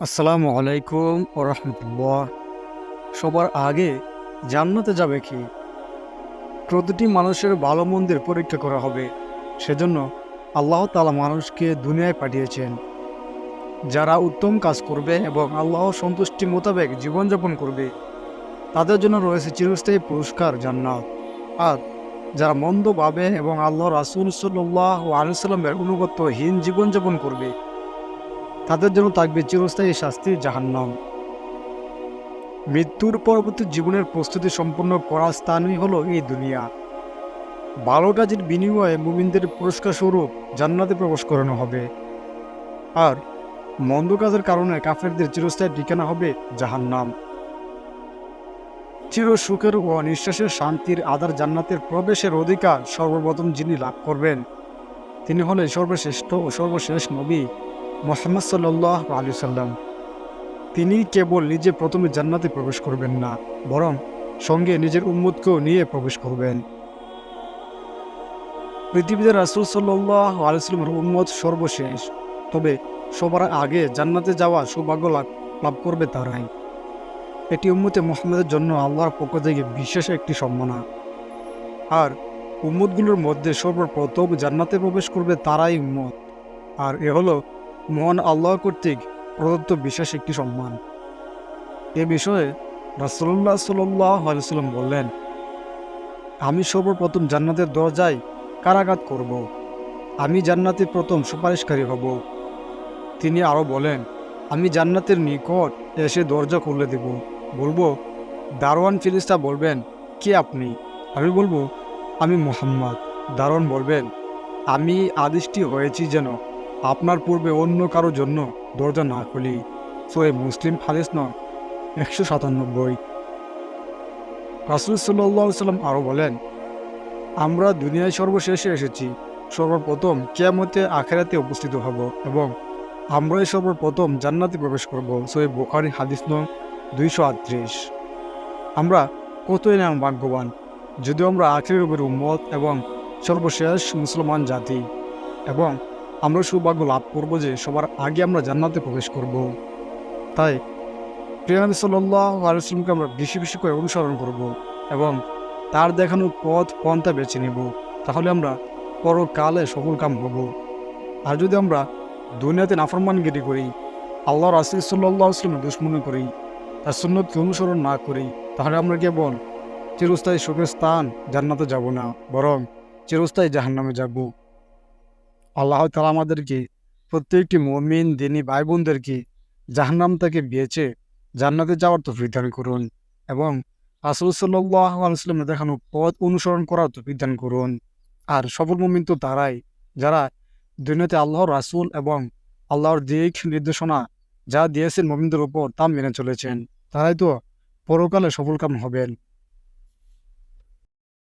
আসসালামু আলাইকুম ও রহমতুল্লাহ। সবার আগে জান্নাতে যাবে কি? প্রতিটি মানুষের ভালো মন্দির পরীক্ষা করা হবে। সেজন্য আল্লাহ তালা মানুষকে দুনিয়ায় পাঠিয়েছেন। যারা উত্তম কাজ করবে এবং আল্লাহ সন্তুষ্টি মোতাবেক জীবনযাপন করবে, তাদের জন্য রয়েছে চিরস্থায়ী পুরস্কার জান্নাত। আর যারা মন্দ পাবে এবং আল্লাহ রাসুল সাল্লাহ আলুসাল্লামের অনুগত্যহীন জীবনযাপন করবে তাদের জন্য থাকবে চিরস্থায়ী শাস্তি জাহান্নাম। মৃত্যুর পরবর্তী জীবনের প্রস্তুতি সম্পন্ন করার স্থানই হলো এই দুনিয়া। ভালো কাজের বিনিময়ে মুমিনদের পুরস্কার স্বরূপ জান্নাতে প্রবেশ করানো হবে। আর মন্দ কাজের কারণে কাফেরদের চিরস্থায়ী ঠিকানা হবে জাহান্নাম। চির সুখের ও নিঃশ্বাসের শান্তির আধার জান্নাতের প্রবেশের অধিকার সর্বপ্রথম যিনি লাভ করবেন, তিনি হলেন সর্বশ্রেষ্ঠ ও সর্বশেষ নবী। মোহাম্মদ সাল্লাহ আলী সাল্লাম তিনি কেবল নিজে প্রথমে জান্নাতে প্রবেশ করবেন না, বরং সঙ্গে নিজের উম্মতকেও নিয়ে প্রবেশ করবেন। পৃথিবীতে রাসুল সাল্লাহ আলিয়াল্লামের উম্মত সর্বশেষ, তবে সবার আগে জান্নাতে যাওয়া সৌভাগ্য লাভ লাভ করবে তারাই। এটি উম্মতে মোহাম্মদের জন্য আল্লাহর পক্ষ থেকে বিশেষ একটি সম্মানা। আর উম্মতগুলোর মধ্যে সর্বপ্রথম জান্নাতে প্রবেশ করবে তারাই উম্মত। আর এ হলো মহান আল্লাহ কর্তৃক প্রদত্ত বিশেষ একটি সম্মান। এ বিষয়ে রাসুল্লাহ সাল্লাহ আলসালাম বললেন, আমি সর্বপ্রথম জান্নাতের দরজায় কারাঘাত করব। আমি জান্নাতে প্রথম সুপারিশকারী হব। তিনি আরও বলেন, আমি জান্নাতের নিকট এসে দরজা খুলে দেব। বলব, দারোয়ান ফিরিস্তা বলবেন, কে আপনি? আমি বলব, আমি মোহাম্মদ। দারোয়ান বলবেন, আমি আদিষ্টি হয়েছি যেন আপনার পূর্বে অন্য কারও জন্য দরজা না খুলি। সোয়ে মুসলিম হাদিস নয়, একশো সাতানব্বই। রাসুল সাল্লাহ সাল্লাম আরও বলেন, আমরা দুনিয়ায় সর্বশেষে এসেছি, সর্বপ্রথম কেয়ামতে আখেরাতে উপস্থিত হব এবং আমরাই সর্বপ্রথম জান্নাতে প্রবেশ করব। সোয়ে বোখারি হাদিস নং দুইশো আটত্রিশ। আমরা কতই নাম ভাগ্যবান, যদিও আমরা আখের উপর উম্মত এবং সর্বশেষ মুসলমান জাতি এবং আমরা সৌভাগ্য লাভ করব যে সবার আগে আমরা জান্নাতে প্রবেশ করব। তাই প্রিয়ানবী সাল্লাহ আমরা বেশি বেশি করে অনুসরণ করব এবং তার দেখানো পথ, পন্থা বেছে নেব। তাহলে আমরা পরকালে সফল কাম হব। আর যদি আমরা দুনিয়াতে নাফরমানগিরি করি, আল্লাহ রাসিল সাল্লাহ আসলামের দুশ্মনী করি, তার সুন্নতকে অনুসরণ না করি, তাহলে আমরা কেবল চিরস্থায়ী সুখের স্থান জান্নাতে যাব না, বরং চিরস্থায়ী জাহান্নামে যাব। আল্লাহ তালা আমাদেরকে প্রত্যেকটি মমিন, দিনী ভাই বোনদেরকে জাহান্নাম থেকে বেঁচে জান্নাতে যাওয়ার তো বিধান করুন এবং রাসুল সাল্লাহ দেখানো পথ অনুসরণ করার তো বিধান করুন। আর সফল মমিন তো তারাই, যারা দুনিয়াতে আল্লাহর রাসুল এবং আল্লাহর দিক নির্দেশনা যা দিয়েছেন মমিনদের উপর তা মেনে চলেছেন। তারাই তো পরকালে সফলকাম হবেন।